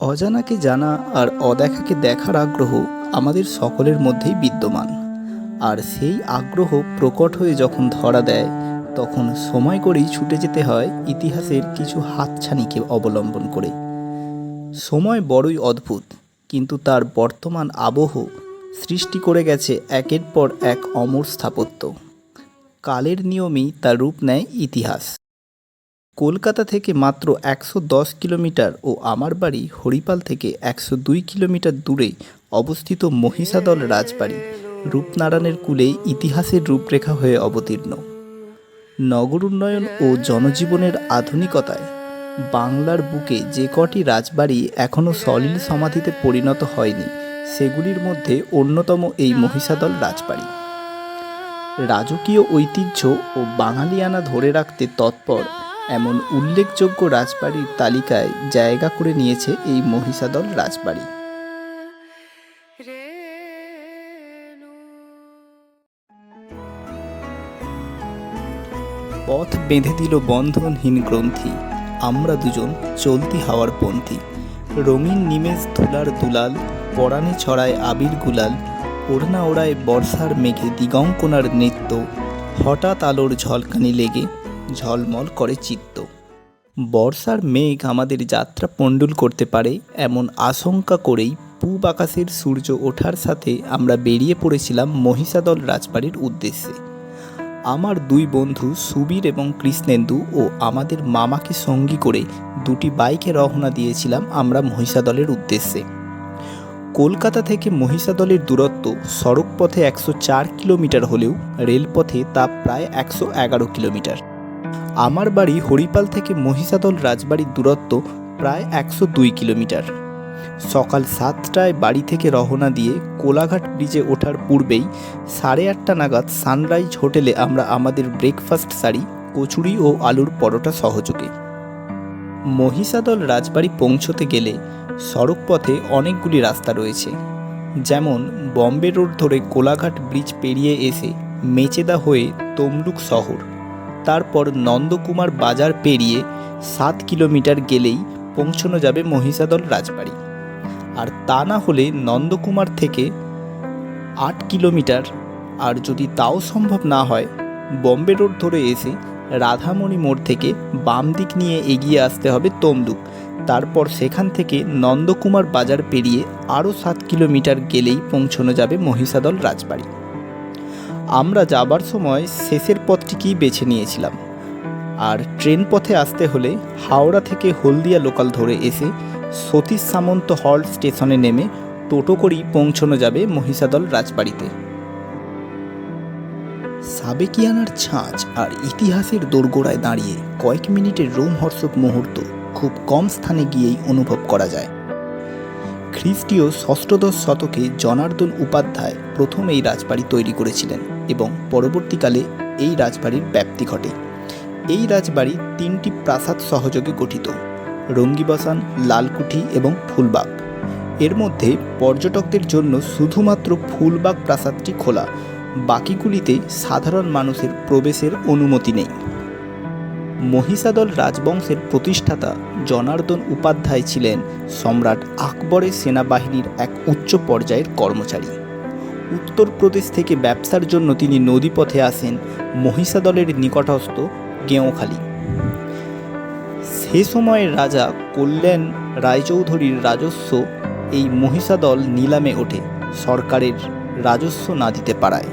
অজানাকে জানা আর অদেখাকে দেখার আগ্রহ আমাদের সকলের মধ্যেই বিদ্যমান। আর সেই আগ্রহ প্রকট হয়ে যখন ধরা দেয়, তখন সময় করেই ছুটে যেতে হয় ইতিহাসের কিছু হাতছানিকে অবলম্বন করে। সময় বড়ই অদ্ভুত, কিন্তু তার বর্তমান আবহ সৃষ্টি করে গেছে একের পর এক অমর স্থাপত্য। কালের নিয়মেই তার রূপ নেয় ইতিহাস। কলকাতা থেকে মাত্র একশো দশ কিলোমিটার ও আমার বাড়ি হরিপাল থেকে একশো দুই কিলোমিটার দূরে অবস্থিত মহিষাদল রাজবাড়ি। রূপনারায়ণের কুলে ইতিহাসের রূপরেখা হয়ে অবতীর্ণ। নগর উন্নয়ন ও জনজীবনের আধুনিকতায় বাংলার বুকে যে কটি রাজবাড়ি এখনও সলিল সমাধিতে পরিণত হয়নি, সেগুলির মধ্যে অন্যতম এই মহিষাদল রাজবাড়ি। রাজকীয় ঐতিহ্য ও বাঙালিয়ানা ধরে রাখতে তৎপর এমন উল্লেখযোগ্য রাজবাড়ির তালিকায় জায়গা করে নিয়েছে এই মহিষাদল রাজবাড়ি। পথ বেঁধে দিল বন্ধনহীন গ্রন্থি, আমরা দুজন চলতি হাওয়ার পন্থী। রঙিন নিমেষ ধুলার দুলাল পরাণে ছড়ায় আবির গুলাল, ওড়না ওড়ায় বর্ষার মেঘে দিগঙ্কনার নৃত্য, হঠাৎ আলোর ঝলকানি লেগে ঝলমল করে চিত্ত। বর্ষার মেঘ আমাদের যাত্রা পণ্ডুল করতে পারে এমন আশঙ্কা করেই পূব আকাশের সূর্য ওঠার সাথে আমরা বেরিয়ে পড়েছিলাম মহিষাদল রাজবাড়ির উদ্দেশ্যে। আমার দুই বন্ধু সুবীর এবং কৃষ্ণেন্দু ও আমাদের মামাকে সঙ্গী করে দুটি বাইকে রওনা দিয়েছিলাম আমরা মহিষাদলের উদ্দেশ্যে। কলকাতা থেকে মহিষাদলের দূরত্ব সড়ক পথে একশো চার কিলোমিটার হলেও রেলপথে তা প্রায় একশো এগারো কিলোমিটার। আমার বাড়ি হরিপাল থেকে মহিষাদল রাজবাড়ির দূরত্ব প্রায় একশো দুই কিলোমিটার। সকাল সাতটায় বাড়ি থেকে রওনা দিয়ে কোলাঘাট ব্রিজে ওঠার পূর্বেই সাড়ে আটটা নাগাদ সানরাইজ হোটেলে আমরা আমাদের ব্রেকফাস্ট সারি কচুরি ও আলুর পরোটা সহযোগে। মহিষাদল রাজবাড়ি পৌঁছতে গেলে সড়ক পথে অনেকগুলি রাস্তা রয়েছে। যেমন বম্বে রোড ধরে কোলাঘাট ব্রিজ পেরিয়ে এসে মেচেদা হয়ে তমলুক শহর। তারপর নন্দকুমার বাজার পেরিয়ে সাত কিলোমিটার গেলেই পৌঁছানো যাবে মহিষাদল রাজবাড়ি। আর তা না হলে নন্দকুমার থেকে আট কিলোমিটার। আর যদি তাও সম্ভব না হয়, বম্বে রোড ধরে এসে রাধামণি মোড় থেকে বাম দিক নিয়ে এগিয়ে আসতে হবে তমলুক। তারপর সেখান থেকে নন্দকুমার বাজার পেরিয়ে আরও সাত কিলোমিটার গেলেই পৌঁছানো যাবে মহিষাদল রাজবাড়ি। আমরা যাবার সময় শেষের পথটিকেই বেছে নিয়েছিলাম। আর ট্রেন পথে আসতে হলে হাওড়া থেকে হলদিয়া লোকাল ধরে এসে সতীশ সামন্ত হল স্টেশনে নেমে টোটো করেই পৌঁছানো যাবে মহিষাদল রাজবাড়িতে। সাবেকিয়ানার ছাঁচ আর ইতিহাসের দোরগোড়ায় দাঁড়িয়ে কয়েক মিনিটের রোমহর্ষক মুহূর্ত খুব কম স্থানে গিয়েই অনুভব করা যায়। খ্রিস্টীয় ষষ্ঠদশ শতকে জনার্দন উপাধ্যায় প্রথম এই রাজবাড়ি তৈরি করেছিলেন। এবং পরবর্তীকালে এই রাজবাড়ির ব্যাপ্তি ঘটে। এই রাজবাড়ি তিনটি প্রাসাদ সহযোগে গঠিত, রঙ্গিবাসান, লালকুঠি এবং ফুলবাগ। এর মধ্যে পর্যটকদের জন্য শুধুমাত্র ফুলবাগ প্রাসাদটি খোলা, বাকিগুলিতে সাধারণ মানুষের প্রবেশের অনুমতি নেই। মহিষাদল রাজবংশের প্রতিষ্ঠাতা জনার্দন উপাধ্যায় ছিলেন সম্রাট আকবরের সেনাবাহিনীর এক উচ্চ পর্যায়ের কর্মচারী। উত্তরপ্রদেশ থেকে ব্যবসার জন্য তিনি নদীপথে আসেন মহিষাদলের নিকটস্থ গেঁওখালী। সে সময়ের রাজা কল্যাণ রায়চৌধুরীর রাজস্ব এই মহিষাদল নিলামে ওঠে, সরকারের রাজস্ব না দিতে পারায়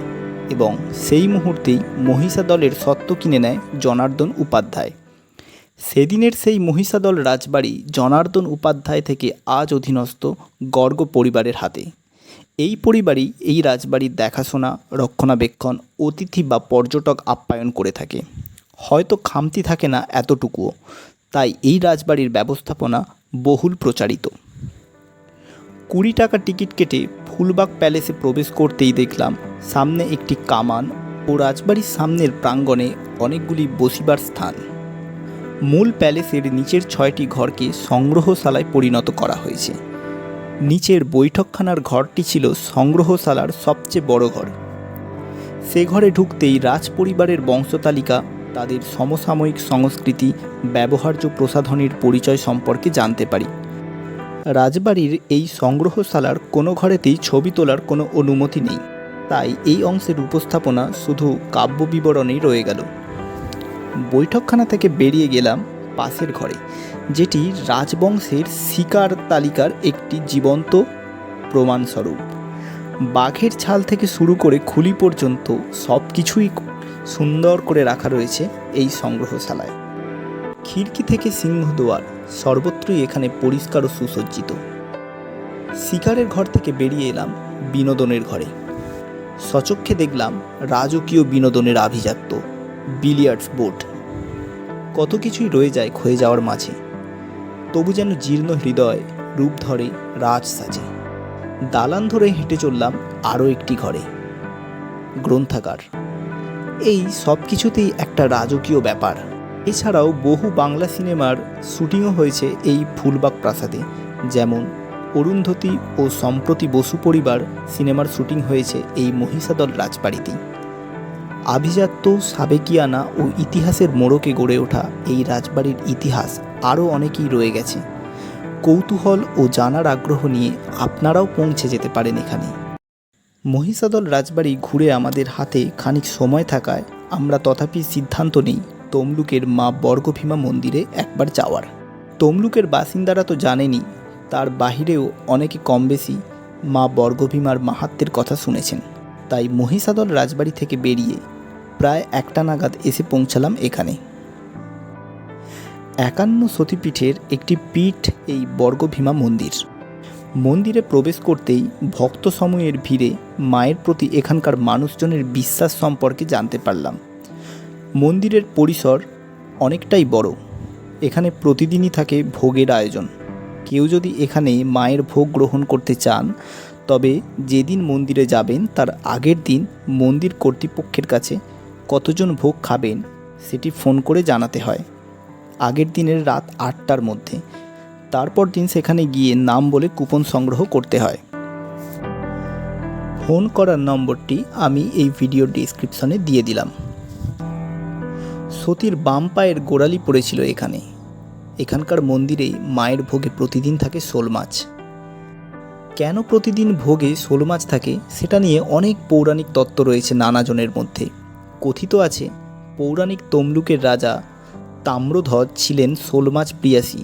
এবং সেই মুহূর্তেই মহিষাদলের সত্ত্ব কিনে নেয় জনার্দন উপাধ্যায়। সেদিনের সেই মহিষাদল রাজবাড়ি জনার্দন উপাধ্যায় থেকে আজ অধীনস্থ গর্গ পরিবারের হাতে। এই পরিবারই এই রাজবাড়ির দেখাশোনা, রক্ষণাবেক্ষণ, অতিথি বা পর্যটক আপ্যায়ন করে থাকে। হয়তো খামতি থাকে না এতটুকুও, তাই এই রাজবাড়ির ব্যবস্থাপনা বহুল প্রচারিত। কুড়ি টাকা টিকিট কেটে ফুলবাগ প্যালেসে প্রবেশ করতেই দেখলাম, সামনে একটি কামান ও রাজবাড়ির সামনের প্রাঙ্গণে অনেকগুলি বসিবার স্থান। মূল প্যালেসের নিচের ছয়টি ঘরকে সংগ্রহশালায় পরিণত করা হয়েছে। নিচের বৈঠকখানার ঘরটি ছিল সংগ্রহশালার সবচেয়ে বড় ঘর। সে ঘরে ঢুকতেই রাজপরিবারের বংশতালিকা, তাদের সমসাময়িক সংস্কৃতি, ব্যবহার্য প্রসাধনীর পরিচয় সম্পর্কে জানতে পারি। রাজবাড়ির এই সংগ্রহশালার কোনো ঘরেতেই ছবি তোলার কোনো অনুমতি নেই, তাই এই অংশের উপস্থাপনা শুধু কাব্য বিবরণেই রয়ে গেল। বৈঠকখানা থেকে বেরিয়ে গেলাম পাশের ঘরে, যেটি রাজবংশের শিকার তালিকার একটি জীবন্ত প্রমাণস্বরূপ। বাঘের ছাল থেকে শুরু করে খুলি পর্যন্ত সব কিছুই সুন্দর করে রাখা রয়েছে এই সংগ্রহশালায়। খিড়কি থেকে সিংহদুয়ার সর্বত্রই এখানে পরিষ্কার ও সুসজ্জিত। শিকারের ঘর থেকে বেরিয়ে এলাম বিনোদনের ঘরে। সচক্ষে দেখলাম রাজকীয় বিনোদনের আভিজাত্য, বিলিয়ার্ডস বোর্ড কত কিছুই রয়ে যায় ক্ষয়ে যাওয়ার মাঝে। তবু যেন জীর্ণ হৃদয় রূপ ধরে রাজ সাজে। দালান ধরে হেঁটে চললাম আরও একটি ঘরে। গ্রন্থাগার। এই সব কিছুতেই একটা রাজকীয় ব্যাপার। এছাড়াও বহু বাংলা সিনেমার শুটিংও হয়েছে এই ফুলবাগ প্রাসাদে। যেমন অরুন্ধতী ও সম্প্রতি বসু পরিবার সিনেমার শুটিং হয়েছে এই মহিষাদল রাজবাড়িতেই। আভিজাত্য, সাবেকিয়ানা ও ইতিহাসের মোড়কে গড়ে ওঠা এই রাজবাড়ির ইতিহাস আরও অনেকেই রয়ে গেছে। কৌতূহল ও জানার আগ্রহ নিয়ে আপনারাও পৌঁছে যেতে পারেন এখানে। মহিষাদল রাজবাড়ি ঘুরে আমাদের হাতে খানিক সময় থাকায় আমরা তথাপি সিদ্ধান্ত নিই তমলুকের মা বর্গভীমা মন্দিরে একবার যাওয়ার। তমলুকের বাসিন্দারা তো জানেনই, তার বাহিরেও অনেকে কম বেশি মা বর্গভীমার মাহাত্মের কথা শুনেছেন। তাই মহিষাদল রাজবাড়ি থেকে বেরিয়ে প্রায় একটা নাগাদ এসে পৌঁছালাম এখানে। একান্ন সতীপীঠের একটি পীঠ এই বর্গভীমা মন্দির। মন্দিরে প্রবেশ করতেই ভক্ত সময়ের ভিড়ে মায়ের প্রতি এখানকার মানুষজনের বিশ্বাস সম্পর্কে জানতে পারলাম। মন্দিরের পরিসর অনেকটাই বড়। এখানে প্রতিদিনই থাকে ভোগের আয়োজন। কেউ যদি এখানে মায়ের ভোগ গ্রহণ করতে চান, তবে যেদিন মন্দিরে যাবেন তার আগের দিন মন্দির কর্তৃপক্ষের কাছে কতজন ভোগ খাবেন সেটি ফোন করে জানাতে হয়। আগের দিনের রাত আটটার মধ্যে। তারপর দিন সেখানে গিয়ে নাম বলে কুপন সংগ্রহ করতে হয়। ফোন করার নম্বরটি আমি এই ভিডিও ডিসক্রিপশনে দিয়ে দিলাম। সতীর বাম পায়ের গোড়ালি পড়েছিল এখানে। এখানকার মন্দিরে মায়ের ভোগে প্রতিদিন থাকে শোল মাছ। কেন প্রতিদিন ভোগে শোল মাছ থাকে সেটা নিয়ে অনেক পৌরাণিক তত্ত্ব রয়েছে নানাজনের মধ্যে। কথিত আছে, পৌরাণিক তমলুকের রাজা তাম্রধ্বজ ছিলেন শোল মাছ প্রিয়াসী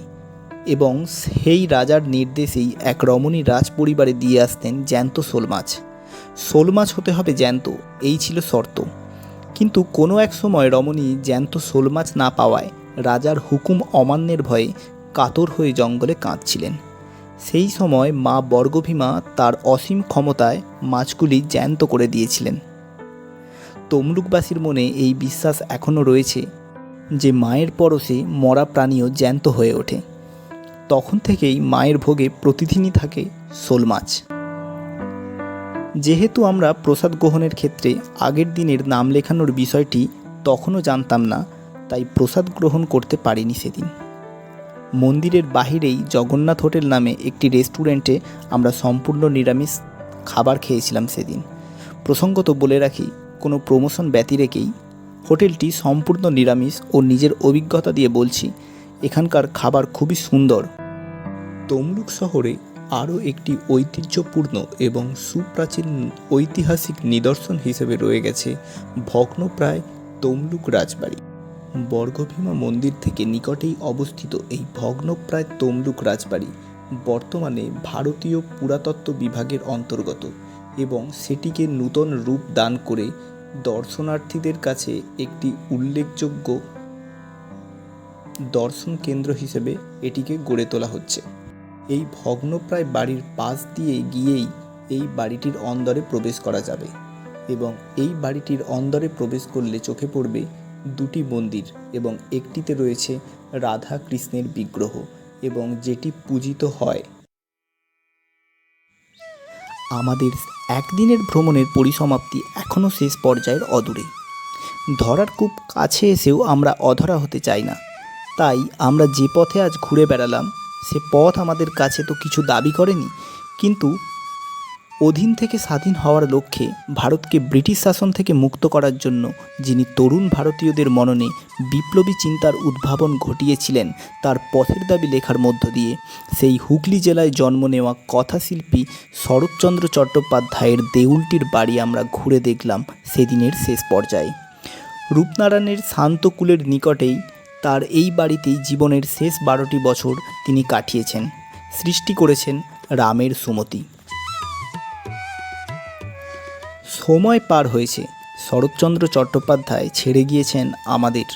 এবং সেই রাজার নির্দেশেই এক রমণী রাজ পরিবারে দিয়ে আসতেন জ্যান্ত শোল মাছ শোল মাছ হতে হবে জ্যান্ত, এই ছিল শর্ত। কিন্তু কোনো এক সময় রমণী জ্যান্ত শোল মাছ না পাওয়ায় রাজার হুকুম অমান্যের ভয়ে কাতর হয়ে জঙ্গলে কাঁদছিলেন। সেই সময় মা বর্গভীমা তার অসীম ক্ষমতায় মাছগুলি জ্যান্ত করে দিয়েছিলেন। তমলুকবাসীর মনে এই বিশ্বাস এখনও রয়েছে যে মায়ের পরশে মরা প্রাণীও জ্যান্ত হয়ে ওঠে। তখন থেকেই মায়ের ভোগে প্রতিদিনই থাকে শোল মাছ। যেহেতু আমরা প্রসাদ গ্রহণের ক্ষেত্রে আগের দিনের নাম লেখানোর বিষয়টি তখনও জানতাম না, তাই প্রসাদ গ্রহণ করতে পারিনি সেদিন। মন্দিরের বাহিরেই জগন্নাথ হোটেল নামে একটি রেস্টুরেন্টে আমরা সম্পূর্ণ নিরামিষ খাবার খেয়েছিলাম সেদিন। প্রসঙ্গত বলে রাখি কোনো প্রমোশন ব্যতি রেখেই হোটেলটি সম্পূর্ণ নিরামিষ ও নিজের অভিজ্ঞতা দিয়ে বলছি, এখানকার খাবার খুবই সুন্দর। তমলুক শহরে আরও একটি ঐতিহ্যপূর্ণ এবং সুপ্রাচীন ঐতিহাসিক নিদর্শন হিসেবে রয়ে গেছে ভগ্নপ্রায় তমলুক রাজবাড়ি। বর্গভীমা মন্দির থেকে নিকটেই অবস্থিত এই ভগ্নপ্রায় তমলুক রাজবাড়ি বর্তমানে ভারতীয় পুরাতত্ত্ব বিভাগের অন্তর্গত। এবং সেটিকে নূতন রূপ দান করে দর্শনার্থীদের কাছে একটি উল্লেখযোগ্য দর্শন কেন্দ্র হিসেবে এটিকে গড়ে তোলা হচ্ছে। এই ভগ্নপ্রায় বাড়ির পাশ দিয়ে গিয়েই এই বাড়িটির অন্দরে প্রবেশ করা যাবে এবং এই বাড়িটির অন্দরে প্রবেশ করলে চোখে পড়বে দুটি মন্দির এবং একটিতে রয়েছে রাধা কৃষ্ণের বিগ্রহ এবং যেটি পূজিত হয় আমাদের একদিনের ভ্রমণের পরিসমাপ্তি এখনও শেষ পর্যায়ের অদূরে। ধরার খুব কাছে এসেও আমরা অধরা হতে চাই না। তাই আমরা যে পথে আজ ঘুরে বেড়ালাম, সে পথ আমাদের কাছে তো কিছু দাবি করেনি, কিন্তু অধীন থেকে স্বাধীন হওয়ার লক্ষ্যে ভারতকে ব্রিটিশ শাসন থেকে মুক্ত করার জন্য যিনি তরুণ ভারতীয়দের মননে বিপ্লবী চিন্তার উদ্ভাবন ঘটিয়েছিলেন, তার পথের দাবি লেখার মধ্য দিয়ে সেই হুগলি জেলায় জন্ম নেওয়া কথাশিল্পী শরৎচন্দ্র চট্টোপাধ্যায়ের দেউলটির বাড়ি আমরা ঘুরে দেখলাম সেদিনের শেষ পর্যায়ে। রূপনারায়ণের শান্তকুলের নিকটেই তার এই বাড়িতেই জীবনের শেষ বারোটি বছর তিনি কাটিয়েছেন। সৃষ্টি করেছেন রামের সুমতি। সময় পার হয়েছে, শরৎচন্দ্র চট্টোপাধ্যায় ছেড়ে গিয়েছেন আমাদের,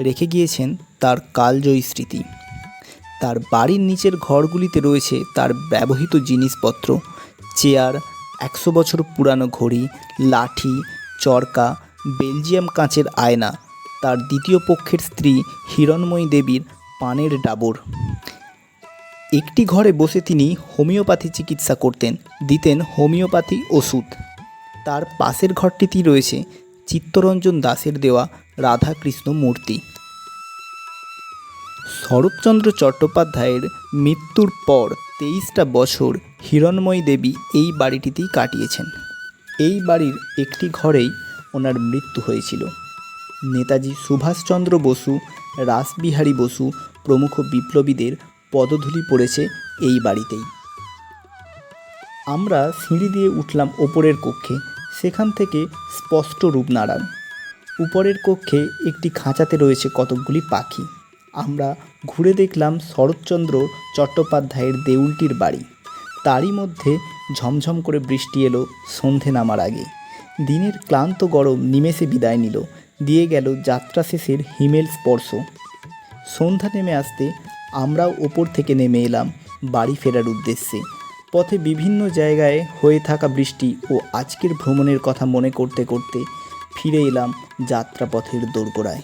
রেখে গিয়েছেন তার কালজয়ী স্মৃতি। তার বাড়ির নিচের ঘরগুলিতে রয়েছে তার ব্যবহৃত জিনিসপত্র, চেয়ার, একশো বছর পুরানো ঘড়ি, লাঠি, চরকা, বেলজিয়াম কাঁচের আয়না, তার দ্বিতীয় পক্ষের স্ত্রী হিরণময়ী দেবীর পানের ডাবর। একটি ঘরে বসে তিনি হোমিওপ্যাথি চিকিৎসা করতেন, দিতেন হোমিওপ্যাথি ওষুধ। তার পাশের ঘরটিতেই রয়েছে চিত্তরঞ্জন দাসের দেওয়া রাধাকৃষ্ণ মূর্তি। শরৎচন্দ্র চট্টোপাধ্যায়ের মৃত্যুর পর তেইশটা বছর হিরণময়ী দেবী এই বাড়িটিতেই কাটিয়েছেন। এই বাড়ির একটি ঘরেই ওনার মৃত্যু হয়েছিল। নেতাজি সুভাষচন্দ্র বসু, রাসবিহারী বসু প্রমুখ বিপ্লবীদের পদধূলি পড়েছে এই বাড়িতেই। আমরা সিঁড়ি দিয়ে উঠলাম ওপরের কক্ষে। সেখান থেকে স্পষ্ট রূপনারায়ণ উপরের কক্ষে একটি খাঁচাতে রয়েছে কতকগুলি পাখি। আমরা ঘুরে দেখলাম শরৎচন্দ্র চট্টোপাধ্যায়ের দেউলটির বাড়ি। তারই মধ্যে ঝমঝম করে বৃষ্টি এলো সন্ধে নামার আগে। দিনের ক্লান্ত গরম নিমেষে বিদায় নিল, দিয়ে গেল যাত্রা শেষের হিমেল স্পর্শ। সন্ধ্যা নেমে আসতে আমরাও ওপর থেকে নেমে এলাম বাড়ি ফেরার উদ্দেশ্যে। পথে বিভিন্ন জায়গায় হয়ে থাকা বৃষ্টি ও আজকের ভ্রমণের কথা মনে করতে করতে ফিরে এলাম যাত্রাপথের দোরগোড়ায়।